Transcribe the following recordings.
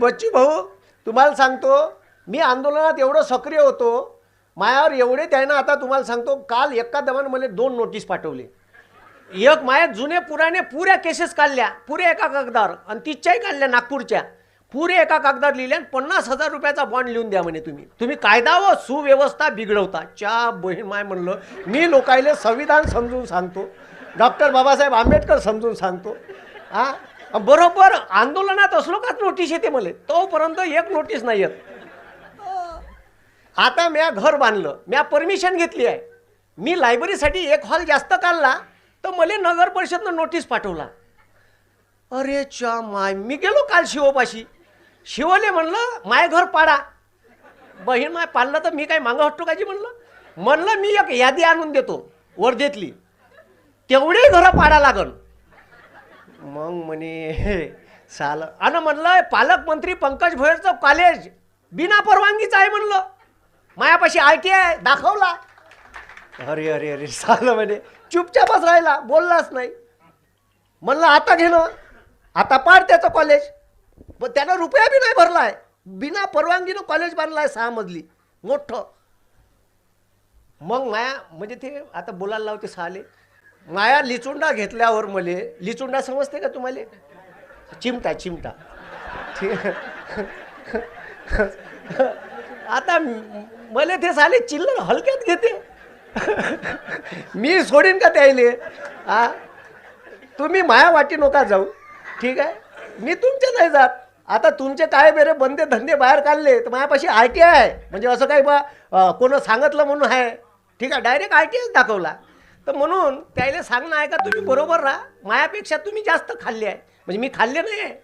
बच्चू भाऊ तुम्हाला सांगतो मी आंदोलनात एवढं सक्रिय होतो मायावर एवढे त्यानं आता तुम्हाला सांगतो काल एका दमानं मला दोन नोटीस पाठवले. एक माया जुने पुराने पुऱ्या केसेस काढल्या पुऱ्या एका कागदावर आणि तिच्याही काढल्या नागपूरच्या. पुरे एका कागदावर लिहिल्या आणि पन्नास हजार रुपयाचा बॉन्ड लिहून द्या म्हणे तुम्ही. तुम्ही कायदा व सुव्यवस्था बिघडवता. च्या बहीण माय म्हणलं मी लोकायले संविधान समजून सांगतो. डॉक्टर बाबासाहेब आंबेडकर समजून सांगतो. हा? बरोबर आंदोलनात असलो काच नोटीस येते मला? तोपर्यंत एक नोटीस नाही येत. आता म्या घर बांधलं म्या परमिशन घेतली आहे. मी लायब्ररीसाठी एक हॉल जास्त काढला तर मला नगर परिषदनं नोटीस पाठवला. अरे चा माय मी गेलो काल शिवपाशी शिवले म्हणलं माय घर पाडा. बहीण माय पाडलं तर मी काय मागं हटतो काजी म्हणलं? म्हणलं मी एक यादी आणून देतो वर्धेतली. तेवढे घरं पाडा लागन. मग म्हणे साल अन म्हणलं पालकमंत्री पंकज भोयरचं कॉलेज बिना परवानगीचं आहे म्हणलं. मायापाशी आय टी आय दाखवला. अरे अरे अरे साल म्हणे चुपचापच राहिला बोललाच नाही. म्हणलं आता घेणं आता पाड त्याचं कॉलेज पण त्यानं रुपया बी नाही भरलाय. बिना परवानगीनं कॉलेज बांधला आहे सहा मजली. मोठं. मग माया म्हणजे ते आता बोलायला लावते सहाले माया लिचुंडा घेतल्यावर मले लिचुंडा समजते का तुम्हाला? चिमटा चिमटा. ठीक आता मला ते साले चिल्लर हलक्यात घेते. मी सोडीन का त्याईले? हा तुम्ही माया वाटी नका जाऊ. ठीक आहे? मी तुमच्या नाही जात. आता तुमचे काय बेरे बंदे धंदे बाहेर काढले तर माझ्यापाशी आय टी आय आहे. म्हणजे असं काही बा अं, कोणं सांगितलं म्हणून आहे. ठीक आहे? डायरेक्ट आय टी आयच दाखवला. तर म्हणून त्याला सांगणं आहे का तुम्ही बरोबर राहा. मायापेक्षा तुम्ही जास्त खाल्ले आहे. म्हणजे मी खाल्ले नाही आहे.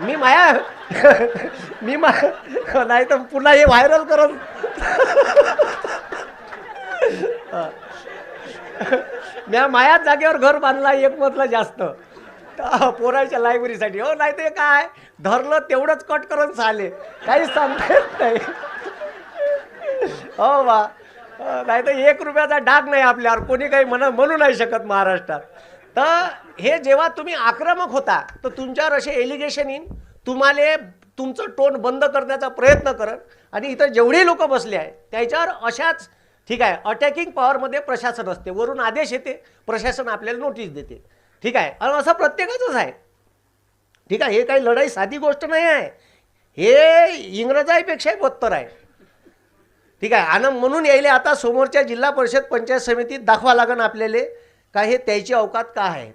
मी माया मी मा नाही तर पुन्हा हे व्हायरल करत म्या मायाच जागेवर घर बांधला एक मधला जास्त. तर पोराच्या लायब्ररीसाठी हो नाही ते काय? धरलं तेवढंच कट करून चाले काहीच सांगता येत नाही. हो बा. नाही तर एक रुपयाचा डाग नाही आपल्यावर. कोणी काही म्हण म्हणू नाही शकत महाराष्ट्रात. तर हे जेव्हा तुम्ही आक्रमक होता तर तुमच्यावर असे एलिगेशन येईन. तुम्हाला तुमचं टोन बंद करण्याचा प्रयत्न करत आणि इथं जेवढे लोक बसले आहे त्याच्यावर अशाच ठीक आहे अटॅकिंग पॉवरमध्ये प्रशासन असते. वरून आदेश येते प्रशासन आपल्याला नोटीस देते. ठीक आहे? आणि असं प्रत्येकाचंच आहे. ठीक आहे? हे काही लढाई साधी गोष्ट नाही आहे. हे इंग्रजाईपेक्षाही बत्तर आहे. ठीक आहे. आणि म्हणून यायले आता समोरच्या जिल्हा परिषद पंचायत समितीत दाखवा लागन आपल्याला का हे त्याची अवकात का आहे?